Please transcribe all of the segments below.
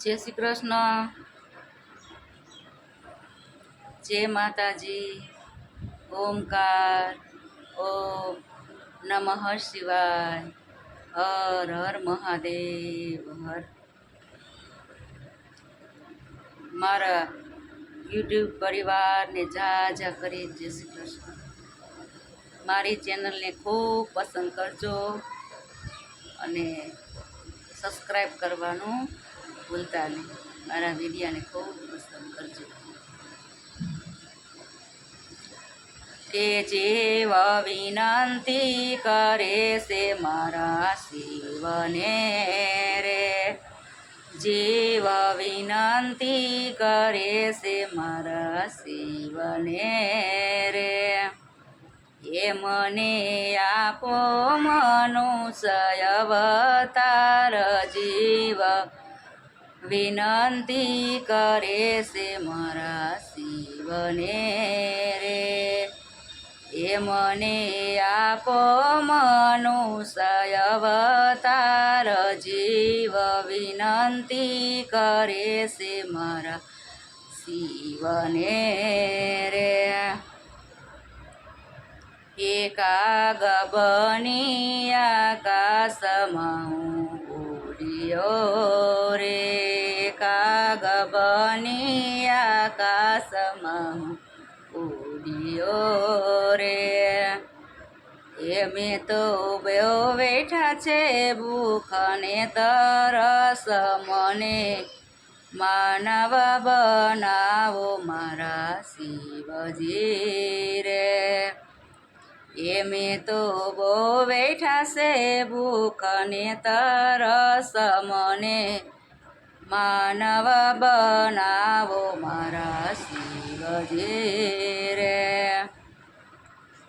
જય શ્રી કૃષ્ણ. જય માતાજી. ઓમકાર. ઓમ નમઃ શિવાય. હર હર મહાદેવ. હર. મારા યુટ્યુબ પરિવારને જા જા કરી જય શ્રી કૃષ્ણ. મારી ચેનલને ખૂબ પસંદ કરજો અને સબસ્ક્રાઈબ કરવાનું ભૂલતા નહીં મારા વિડીયાને ખૂબ પસંદ કરજો. કે જેવ વિનંતી કરે છે મારા શિવને રે. જીવ વિનંતી કરે છે મારા શિવને રે. એ મને આપો મનુષ્ય અવતાર જીવ વિનંતી કરે છે મારા શિવને રે. એ મને આપો મનુષય અવતાર. જીવ વિનંતી કરે છે મારા શિવને રે. એકાગ બની આકાશમાં ઉડ્યો રે. બની આકાશમાં ઉડ્યો રે. એમે તો બેઓ બેઠા છે ભૂખ અને તરસ, મને માનવ બનાવો મારા શિવજી રે. એમે તો બહુ બેઠા છે ભૂખ અને તરસ, મને માનવ બનાવો મારા શિવજી રે.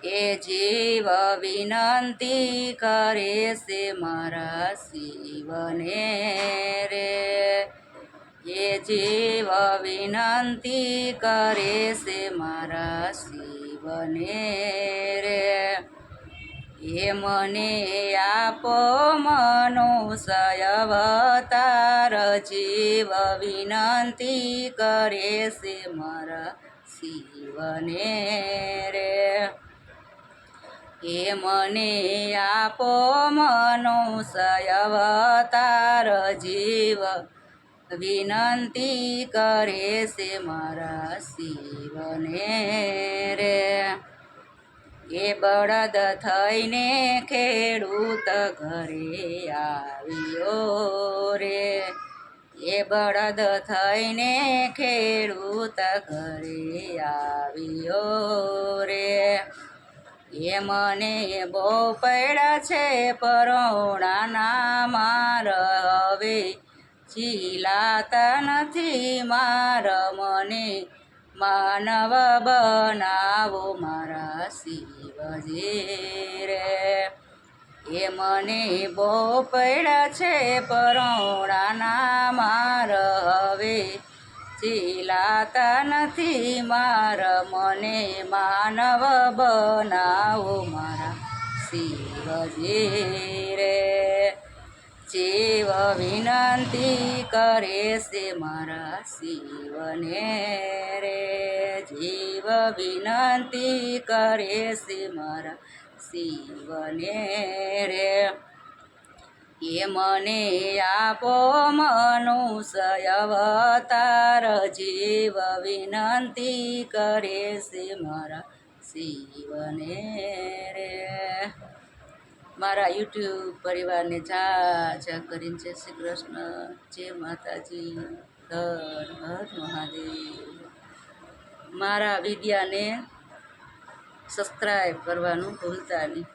એ જીવ વિનંતી કરે છે મારા શિવને રે. એ જીવ વિનંતી કરે છે મારા શિવને રે. એ મને આપો મનો સયવતાર જીવ વિનંતી કરે છે મારા શિવને રે. એ મને આપો મનો સયવતાર જીવ વિનંતી કરે છે મારા શિવને રે. એ બળદ થઈને ખેડૂત ઘરે આવ્યો રે. એ બળદ થઈને ખેડૂત ઘરે આવ્યો રે. એ મને બહુ પડ્યા છે પરોણાના માર હવે. ચીલાતા નથી માર મને. માનવ બનાવો મારા શિવજી રે એ મને બહુ પડ્યા છે પરોણાના માર હવે. ચીલાતા નથી માર, મને માનવ બનાવો મારા શિવજી જીવ વિનંતી કરે છે મારા શિવને રે. જીવ વિનંતી કરે છે મારા શિવને રે. એ મને આપો મનુષ્ય અવતાર. જીવ વિનંતી કરે છે મારા શિવને મારા યુટ્યુબ પરિવારને જા જા કરીને જય શ્રી કૃષ્ણ, જય માતાજી, હર હર મહાદેવ. મારા વિડિયાને સબસ્ક્રાઈબ કરવાનું ભૂલતા નહીં.